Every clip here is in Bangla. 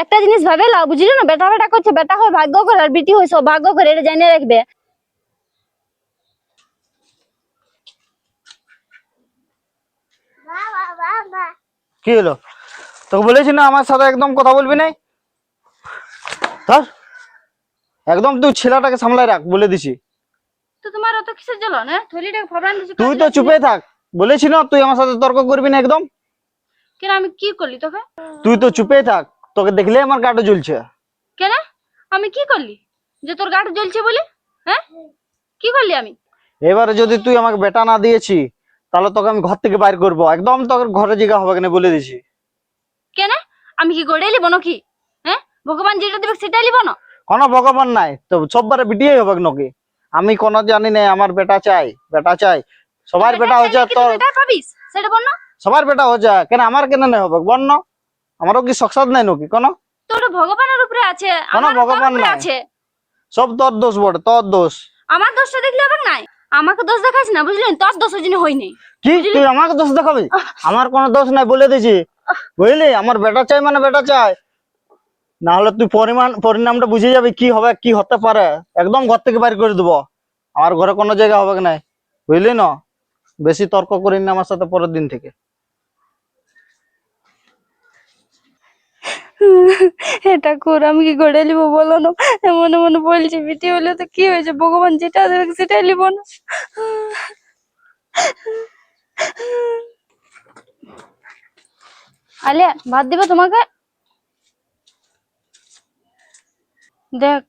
একটা জিনিস ভাবে লাও বুঝলি না? বেটা বেটা করছে বেটা হয় ভাগ্য করে আর বিটি হয় সৌভাগ্য করে এটা জেনে রাখবে। কি হলো? তোকে বলেছি না আমার সাথে একদম কথা বলবি নাই? ধর একদম তুই ছেলেটাকে সামলায় রাখ বলে দিছি। তো তোমার অত কিসের জ্বলো না থলিটা ফবরান দিছি তুই তো চুপে থাক বলেছি না তুই আমার সাথে তর্ক করবি না একদম? কেন আমি কি করলি তোকে? তুই তো চুপে থাক। তোকে দেখলে আমার গাটা জ্বলছে। কেন? আমি কি করলি? যে তোর গাটা জ্বলছে বলে? হ্যাঁ? কি করলি আমি? এবারে যদি তুই আমাকে বেটা না দিয়েছি তাহলে তোকে আমি ঘর থেকে বাইর করব। একদম তোকে ঘরে জায়গা হবে কিনা বলে দিছি কেন? আমি কি গড়ে লিব নাকি? হ্যাঁ? ভগবান যেটা দিবে সেটাই লিব না? কোনো ভগবান নাই তো সববারে বিটিয়ে হবে নাকি? আমি কোনো জানি না আমার বেটা চাই বেটা চাই। সবার বেটা হচ্ছে তোর সেটা বল না। সবার বেটা হচ্ছে কেন আমার কেন নাই হবে? বন্য আমারও কি সকসাদ নাই নাকি? কোনো? তোর ভগবানের উপরে আছে আমার ভগবান নাই। আছে। সব তোর দোষ বটে তোর দোষ। আমার দোষটা দেখলে হবে নাই? আমাকে দোষ দেখাস না বুঝলি? তোর দোষ ওই জন্য হয়নি কি? তুই আমাকে দোষ দেখাবি? আমার কোনো দোষ নাই বলে দিছি। বুঝলি? আমার বেটা চাই মানে বেটা চাই। না হলে তুই পরিমাণ পরিণামটা বুঝে যাবি কি হবে কি হতে পারে। একদম ঘর থেকে বাইর করে দেবো। আমার ঘরে কোনো জায়গা হবে কি নাই? বুঝলি না? বেশি তর্ক করিনি আমার সাথে পরের দিন থেকে। এটা কর, আমি কি গড়ে লিব বলো না? এমন এমন বলছি বিটি হলে তো কি হয়েছে? ভগবান যেটা দেবে সেটাই লিব না। আলিয়া ভাত দিব তোমাকে? দেখ,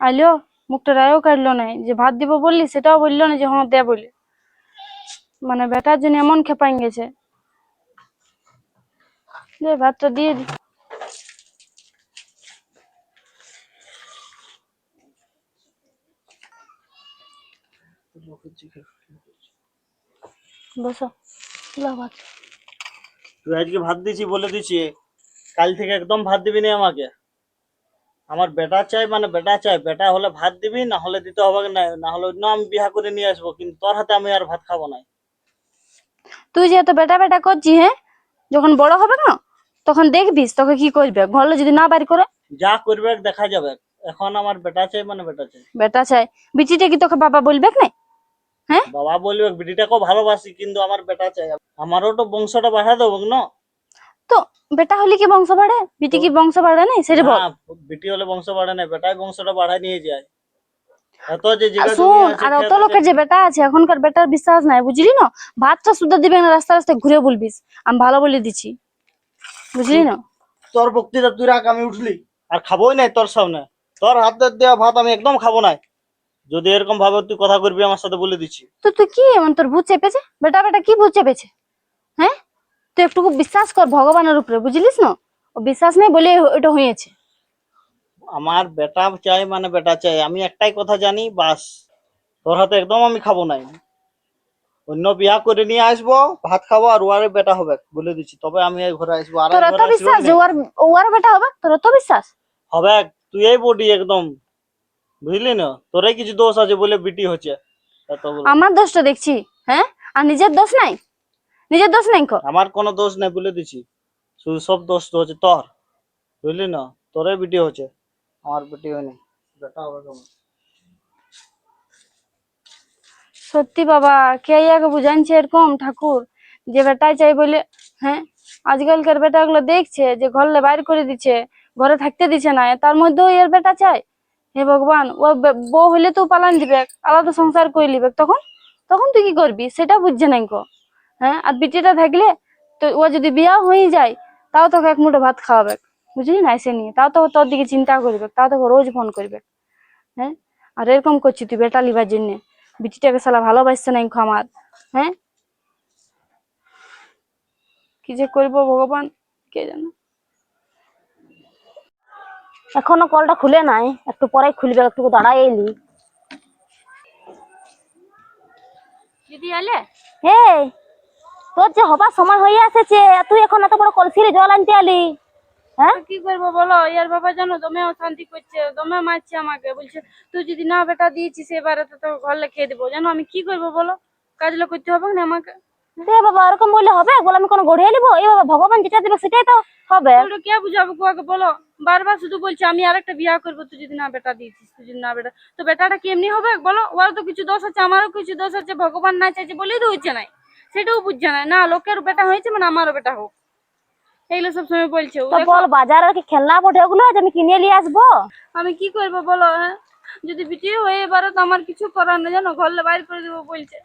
আলিও মুখটা রায়ও কাটলো নাই, যে ভাত দিব বললি, সেটাও বলল না যে হ্যাঁ দে বলি। মানে বেটার জন্য এমন খেপাই গেছে। ভাতটা দিয়ে দি। বসো। ভাত তুই আজকে ভাত দিছি বলে দিছি কাল থেকে একদম ভাত দিবি না আমাকে। আমার বেটা চাই মানে বেটা চাই বেটা হলে ভাত দিবি না হলে দিতে হবে না না হলে অন্য আমি বিহা করে নিয়ে আসব কিন্তু তোর হাতে আমি আর ভাত খাব না। তুই যেহেতু বেটা বেটা করছি হ্যাঁ? যখন বড় হবে না তখন দেখবিস তোকে কি করবে। ঘরলে যদি না বাড়ি করে? যা করবে দেখা যাবে। এখন আমার বেটা চাই মানে বেটা চাই। বেটা চাই। বিটিটা কি তোকে বাবা বলবে না বাবা বলবে বিটিটাকেও ভালোবাসি কিন্তু আমার বেটা চাই। আমারও তো বংশটা বাড়া দেবো না? তো বেটা হলে কি বংশ বাড়ে? বিটি কি বংশ বাড়ে নাই? সেটা বল। না, বিটি হলে বংশ বাড়ে না বেটাই বংশটা বাড়ায় নিয়ে যায়। এত যে আর আর অত লোকের যে বেটা আছে এখনকার বেটার বিশ্বাস নাই বুঝলি না? ভাতটা শুদ্ধ দিবে না রাস্তা রাস্তায় ঘুরে বলবিস আমি ভালো বলে বুঝলি না? তোর বক্তৃতা তুই রাখ আমি উঠলি। আর খাবোই নাই তোর সামনে। তোর দেওয়া ভাত আমি একদম খাব না যদি এরকম ভাবে তুই কথা করবি আমার সাথে বলে দিচ্ছি। তো তুই কি এমন তোর ভূত চেপেছে? বেটা বেটা কি ভূত চেপেছে? হ্যাঁ? তুই একটুকু বিশ্বাস কর ভগবানের উপরে বুঝলিস না? ও বিশ্বাস নেই বলে ওটা হয়েছে। আমার বেটা চাই মানে বেটা চাই আমি একটাই কথা জানি বাস। তোর হাতে একদম আমি খাব নাই। অন্য বিয়া করে নিয়ে আসব ভাত খাব আর ওয়ারে বেটা হবে বলে দিচ্ছি। তবে আমি এই ঘরে আসব আর তোর আসব বিশ্বাস। ওর ওর বেটা হবে? তোর এত বিশ্বাস? হবে তুই এই বডি একদম বুঝলি না? তোরাই কিছু দোষ আছে বলে বিটি হচ্ছে। আমার দোষটা দেখছি হ্যাঁ? আর নিজের দোষ নাই? নিজের দোষ নাই আমার কোনো দোষ নাই বলে দিছি। শুধু সব দোষ তো হচ্ছে তোর। বুঝলি না? তোরে বিটি হচ্ছে। আমার বিটি হয়নি। বেটা হবে কেমন? সত্যি বাবা কে ইয়াকে বুঝানছে এরকম ঠাকুর? যে বেটাই চাই বলে হ্যাঁ? আজকালকার বেটাগুলো দেখছে যে ঘরলে বাইর করে দিচ্ছে ঘরে থাকতে দিচ্ছে না। তার মধ্যেও এর বেটা চাই হে ভগবান, ও বউ হলে তো পালান দিবে, আলাদা সংসার করে নিবে। তখন? তখন তুই কি করবি? সেটা বুঝছে নাই কো। হ্যাঁ? আর বিটিটা থাকলে তো ও যদি বিয়া হয়ে যায়, তাও তোকে এক মুঠো ভাত খাওয়াবে। বুঝলি না? এসে নিয়ে। তাও তো তোর দিকে চিন্তা করবে, তাও তোকে রোজ ফোন করবে। হ্যাঁ? আর এরকম করছি তুই বেটা লিবার জন্য। বিটিটাকে শালা ভালোবাসছে নাই আমার। হ্যাঁ? কি যে করব ভগবান? কে জানে? এখনও কলটা খুলে নাই একটু পরে খুলবে একটু দাঁড়াই এলি। দিদি আলে হে তোর যে হবার সময় হয়ে আর তুই এখন এত বড় কলসিরে জল আনতে আলি হ্যাঁ? কি করব বলো ইয়ার বাবা জানো দমে অশান্তি করছে দমে মারছে আমাকে বলছে তুই যদি না বেটা দিয়েছিস এবারে তো তোর ঘর খেয়ে দেবো। জানো আমি কি করব বলো? কাজগুলো করতে হবে না আমাকে? দে বাবা ওরকম বললে হবে? বলে আমি কোনো গড়িয়ে নিবো এ বাবা ভগবান যেটা দেবে সেটাই তো হবে। কে বুঝাবো কুয়াকে? বলো। বারবার শুধু বলছে আমি আরেকটা বিয়া করব তুই যদি না বেটা দিয়েছিস তুই যদি না বেটা তো বেটাটা কেমনি হবে? বলো ওরা তো কিছু দোষ আছে আমারও কিছু দোষ আছে ভগবান না চাইছে বলেই তো হচ্ছে নাই। সেটাও বুঝছে না। না লোকের বেটা হয়েছে মানে আমারও বেটা হোক। এইগুলো সবসময় বলছে। বল বাজারে কি খেলনা বটে ওগুলো আমি কিনে নিয়ে আসব? আমি কি করব বলো হ্যাঁ? যদি বিটি হয়ে এবারে তো আমার কিছু করার নেই জানো? ঘরলে বাইর করে দিব বলছে।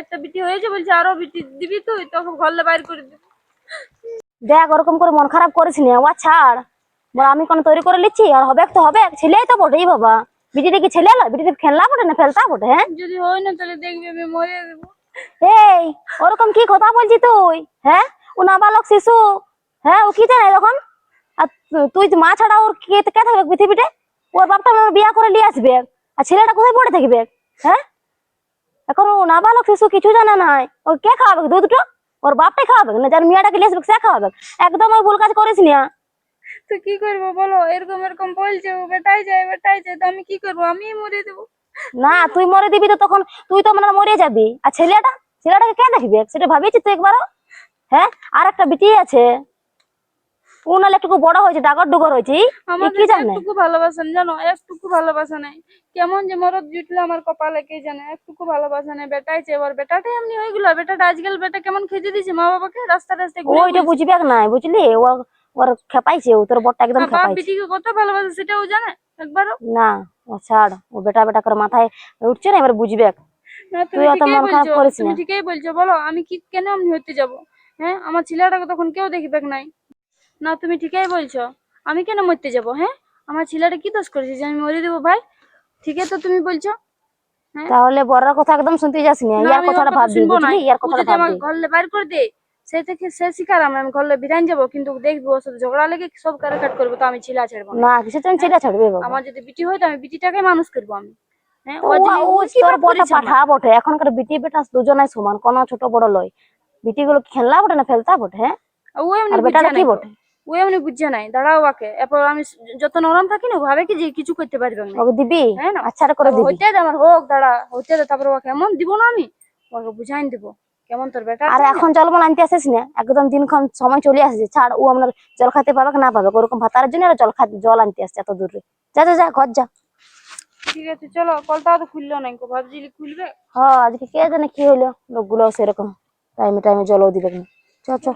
একটা বিটি হয়েছে বলছে আরও বিটি দিবি তুই তোকে ঘরলে বাইর করে দিব। দেখ ওরকম করে মন খারাপ করিস নি ও ছাড়। আমি কোনো তৈরি করে নিচ্ছি আর হবে তো হবে ছেলে তো বটেই বাবা। বিটিটা কি ছেলে লয় বিটিটা খেলনা বটে না ফেলতা বটে হ্যাঁ? যদি হয় না তাহলে দেখবি আমি মরে দেবো এই ওরকম কি কথা বলছি তুই হ্যাঁ? ও নাবালক শিশু হ্যাঁ? ও কি জানে তখন? আর তুই মা ছাড়া ওর কে কে থাকবে পৃথিবীতে? ওর বাপটা বিয়া করে নিয়ে আসবে। আর ছেলেটা কোথায় পড়ে থাকবে? হ্যাঁ? এখন ও নাবালক শিশু কিছু জানে নাই ও কে খাওয়াবে? দুধটা ওর বাপটাই খাওয়াবে? না যার মেয়েটাকে নিয়ে আসবে সে খাওয়াবে? একদম ওই ভুল কাজ করিস না। তো কি করব বলো? এরকম এরকম বলছে ও বেটাই যায় বেটাই যায় তো আমি কি করব? আমি মরে দেবো। না তুই মরে দিবি তো তখন তুই তো মানে মরে যাবি। আর ছেলেটা ছেলেটাকে কে দেখবি? সেটা ভাবিছিস তুই একবারও? হ্যাঁ? আর একটা বিটি আছে। ও নাহলে একটু বড় হয়েছে ডাগর ডুগর হয়েছে। ই আমার কি জানে? একটুকু ভালোবাসেন জানো? একটুকু ভালোবাসা নাই। কেমন যে মরদ জুটলো আমার কপালে কে জানে? একটুকু ভালোবাসা নাই বেটাইছে এবার বেটাটাই এমনি হয়ে গেলো। বেটাটা আজকাল বেটা কেমন খেতে দিছে মা বাবাকে রাস্তা রাস্তায় ওইটা বুঝবি নাই বুঝলি? ও ওর খেপাইছে ও তোর বড়টা একদম খেপাইছে। বিটিকে কত ভালোবাসে সেটাও জানে একবারও। না ও ছাড় ও বেটা বেটা করে মাথায় উঠছে না এবার বুঝবে। তুই অত ঠিকই মন খারাপ বলছো করিস না। ঠিকই বলছো বলো আমি কি কেন এমনি হতে যাব? হ্যাঁ আমার ছেলেটাকে তখন কেউ দেখবে নাই। না তুমি ঠিকই বলছো আমি কেন মরতে যাব হ্যাঁ? আমার ছেলেটা কি দোষ করেছে যে আমি মরে দেবো ভাই? ঠিকই তো তুমি বলছো তাহলে বড়ার কথা একদম শুনতে যাস না ইয়ার কথাটা কথা ভাববি বুঝলি? ইয়ার কথাটা ভাববি। ঘরলে বাইর করে দে। সে থেকে সে শিকার আমি আমি ঘরলে বিরান যাব কিন্তু দেখব ওর সাথে ঝগড়া লেগে সব কারাকাট করব তো আমি ছিলা ছাড়বো না। না কিছু তুমি ছাড়বে বাবা? আমার যদি বিটি হয় তো আমি বিটিটাকে মানুষ করব আমি। হ্যাঁ তো ও ও ও কি তোর পাপ বড়টা করেছে আমার? পাঠা বটে? এখনকার বিটি বেটা দুজনাই সমান কোনো ছোট বড় লয়। বিটি গুলো খেলনা বটে না ফেলতা বটে হ্যাঁ? ও এমনি আর বুঝছে বেটাটা কি নাই। তো। বটে? ও এমনি বুঝছে নাই। দাঁড়াও ওকে এরপর আমি স- যত নরম থাকি না ও ভাবে কি যে কিছু করতে পারবে না। ওকে দিবি? হ্যাঁ না? আচ্ছা করে দিবি? হইতে দে আমার হোক দাঁড়া হইতে দে তারপরে ওকে এমন দিব না আমি ওকে বুঝাইন দিব। কেমন তোর বেটা আর এখন জলমল আনতে আসিস না একদম দিনক্ষণ সময় চলে আসছে ছাড় ও আপনার জল খাইতে পাবে না পাবে ওরকম ভাতার জন্য জল খাতে জল আনতে আসছে এত দূরে। যা যা যা ঘর যা। ঠিক আছে চলো কলটা তো খুললো না ভাবছিলি খুলবে। হ্যাঁ আজকে কে জানে কি হইল লোকগুলো সেরকম। টাইমে টাইমে জলও দিবে না। চ চ।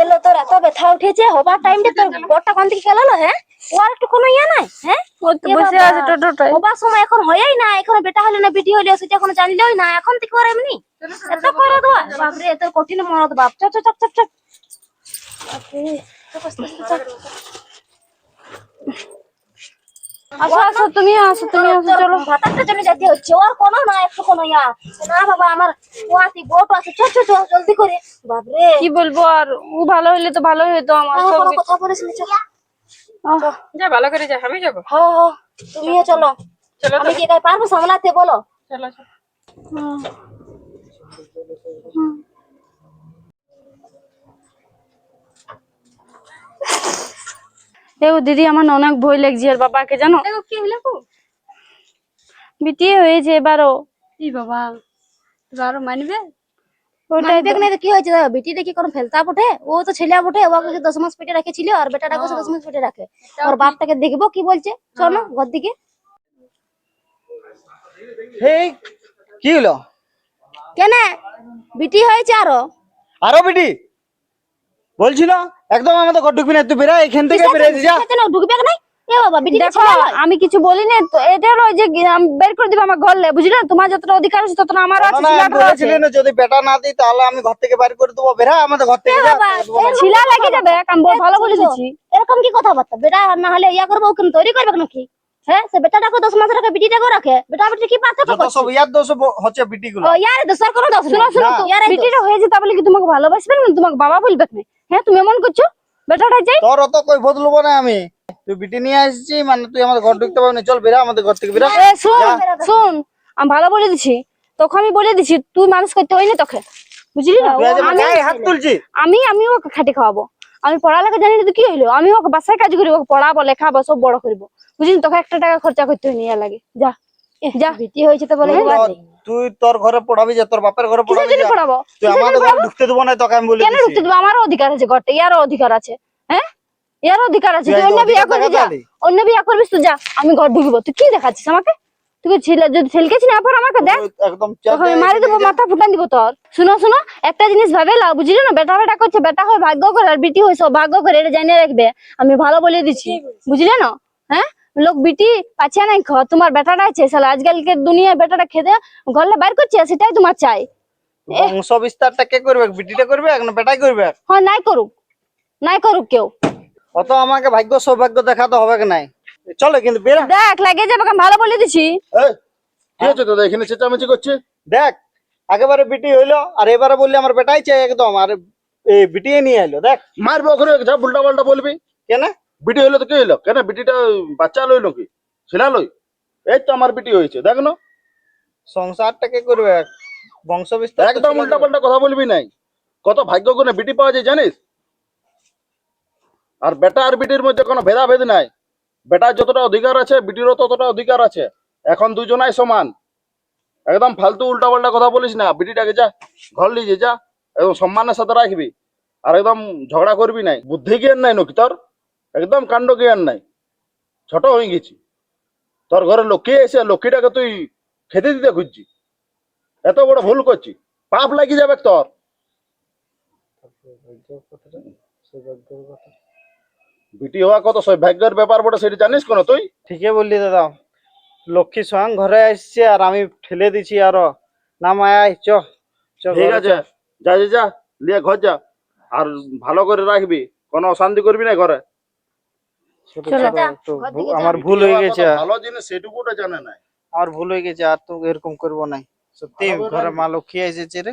এলো তোর এত ব্যথা উঠেছে হবার টাইমটা তোর বড়টা কোন দিকে গেল হ্যাঁ? ও একটু কোনো ইয়া নাই হ্যাঁ? ও তো এ বসে আছে টোটোটায় হবার সময় এখন হয়েই না এখন বেটা হলে না বেটি হলে সেটা এখন জানলেই না এখন থেকে ওর এমনি। এত করে দেওয়া বাপরে তোর কঠিন মরদ বাপ। চ চ চ চ চ বাপরে, চ, চ, চ, চ, চ। আসো আসো তুমি আসো তুমি আসো চলো। ভাতারটা জন্য যেতে হচ্ছে ওর কোনো না একটু কোনো ইয়া। না বাবা আমার ও আছে আছে জলদি করে। বাপরে। কি বলব আর ও ভালো হইলে তো ভালোই হতো আমার। কথা চল। আহ, যা ভালো করে যা আমি যাব। হ্যাঁ হ্যাঁ তুমিও চলো। চলো আমি কি পারব সামলাতে বলো? চলো চলো। এও দিদি আমার অনেক ভয় লাগছে আর বাবাকে জানো? দেখো কি হইল গো? বিটি হয়েছে এবারও। ই বাবা এবারও মানবে? ওটাই না তো কি হয়েছে বেটি দেখি কোন ফেলতা বটে ও তো ছেলে বটে ও দশ মাস পেটে রেখেছিল আর বেটাটাকে দশ মাস পেটে রাখে। ওর বাপটাকে দেখব কি বলছে? চলো ঘর দিকে। হেই কি হলো? কেন? বিটি হয়েছে আরও। আরও বেটি? একদম আমাদের ঘর ঢুকবি না তুই বেরা এখান থেকে বেরিয়ে যা। ঢুকবে দেখো আমি কিছু বলিনি তো এটা হলো যে বের করে দিবে আমার ঘরলে বুঝলে? তোমার যতটা অধিকার আছে ততটা আমারও আছে যদি বেটা না দিই তাহলে আমি ঘর থেকে বাইরে করে দেবো। বেরা আমাদের ঘর থেকে যা। ছিলা লেগে যাবে আমি ভালো বলে দিচ্ছি এরকম কি কথাবার্তা? বেটা না হলে ইয়া করব ওকে তৈরি করবে নাকি? হ্যাঁ সে বেটাটাকে দশ মাস রাখে বিটিটাকে রাখে। বেটা বেটি কি পার্থক্য যত করছে? সব ইয়ার দোষ হচ্ছে ইয়ার কোনো দোষ শোনো শোনো বিটিটা বলে কি তোমাকে ভালোবাসবে না? তোমাকে বাবা বলবে না? হ্যাঁ তুমি এমন করছ? বেটাটা যাই। তোর অত কই বদলবো না আমি? তুই বিটি নিয়ে আসছি মানে তুই আমাদের ঘর ঢুকতে পারবি না। চল বেরা আমাদের ঘর থেকে বেরা। এ শোন শোন আমি ভালো বলে দিছি। তোকে আমি বলে দিছি তুই মানুষ করতে হয়নি তোকে। বুঝলি? না আমার আমি আমি আমি ওকে খাটে খাওয়াবো। আমি পড়ালেখা জানি তো কি হইল। আমি ওকে বাসায় কাজ করি ওকে পড়াবো লেখাবো সব বড় করব। বুঝলি? তোকে একটা টাকা খরচা করতে হয়নি ইয়া লাগে। যা যা। বিটি হয়েছে তো বলে তুই তোর- ঘরে পড়াবি যা তোর বাপের ঘরে পড়াবি পড়াবো? তুই আমাদের ঘরে ঢুকতে দেবো না তোকে আমি বলে কেন ঢুকতে দেবো? আমারও অধিকার আছে ঘরটা ইয়ারও অধিকার আছে। হ্যাঁ এর অধিকার আছে তুই তুই অন্য বিয়া করবি যা? অন্য বিয়া করবিস তো যা আমি ঘর ঢুকবো। তুই কি দেখাচ্ছিস আমাকে? তুই ছেলে যদি ছেলেকে চিনা পর আমাকে দেখ। একদম আমি মারি দেবো মাথা ফুটান দিব তোর। শুনো শুনো একটা জিনিস ভাবে লাও বুঝলি না? বেটা বেটা করছে বেটা হয় ভাগ্য করে আর বিটি হয় সৌভাগ্য করে এটা জানিয়ে রাখবে। আমি ভালো বলে দিচ্ছি। বুঝলে না? হ্যাঁ? লোক বিটি পাচ্ছে নাই খ তোমার বেটাটা আছে শালা আজকালকে দুনিয়ায় বেটাটা খেতে ঘরলে বাইর করছে সেটাই তোমার চাই। বংশ বিস্তারটা কে করবে? বিটিটা করবে না বেটাই করবে? হ্যাঁ নাই করুক। নাই করুক কেউ। অত আমাকে ভাগ্য সৌভাগ্য দেখাতে হবে কি নাই? চলো কিন্তু বেরা দেখ লাগে যাবে আমি ভালো বলে দিছি। এই, কি হচ্ছে দাদা এখানে চেঁচামেচি করছে? দেখ আগেবারে বিটি হইল আর এবারে বললি আমার বেটাই চাই একদম আর এই বিটিয়ে নিয়ে এলো দেখ। মারবে ওখানে যা উল্টা পাল্টা বলবি। কেন? বিটি হইল তো কি হইল? কেন বিটিটা বাচ্চা লইলো কি? ছেলা লই? এই তো আমার বিটি হয়েছে দেখ না। সংসারটা কে করবে? বংশ বিস্তার তো একদম ছেলে উল্টা পাল্টা কথা বলবি নাই। কত ভাগ্য গুণে বিটি পাওয়া যায় জানিস? আর বেটা আর বিটির মধ্যে কোনো ভেদাভেদ নাই। বেটার যতটা অধিকার আছে, বিটিরও ততটা অধিকার আছে। এখন দুজনাই সমান। একদম ফালতু উল্টা পাল্টা কথা বলিস না। বিটিটাকে যা, ঘর লিজে যা একদম সম্মানের সাথে রাখবি। আর একদম ঝগড়া করবি নাই। বুদ্ধি জ্ঞান নাই নাকি তোর? একদম কাণ্ড জ্ঞান নাই। ছোট হয়ে গেছি। তোর ঘরে লক্ষ্মী এসে লক্ষ্মীটাকে তুই খেতে দিতে খুঁজছি? এত বড় ভুল করছি। পাপ লাগি যাবে তোর। বিটি হওয়া কত সৌভাগ্যের ব্যাপার বটে সেটা জানিস কোন তুই? ঠিকই বললি দাদা। লক্ষ্মী স্বয়ং ঘরে আসছে আর আমি ফেলে দিছি আরও। না মায়াই চ চ ঠিক আছে। যা যা যা লিয়ে ঘর যা। আর ভালো করে রাখবি। কোনো অশান্তি করবি না ঘরে। আমার ভুল হয়ে গেছে। ভালো জিনিস সেটুকুটা জানে না আমার ভুল হয়ে গেছে আর তো এরকম করব নাই। সত্যি ঘরে মা লক্ষ্মী এসেছে রে।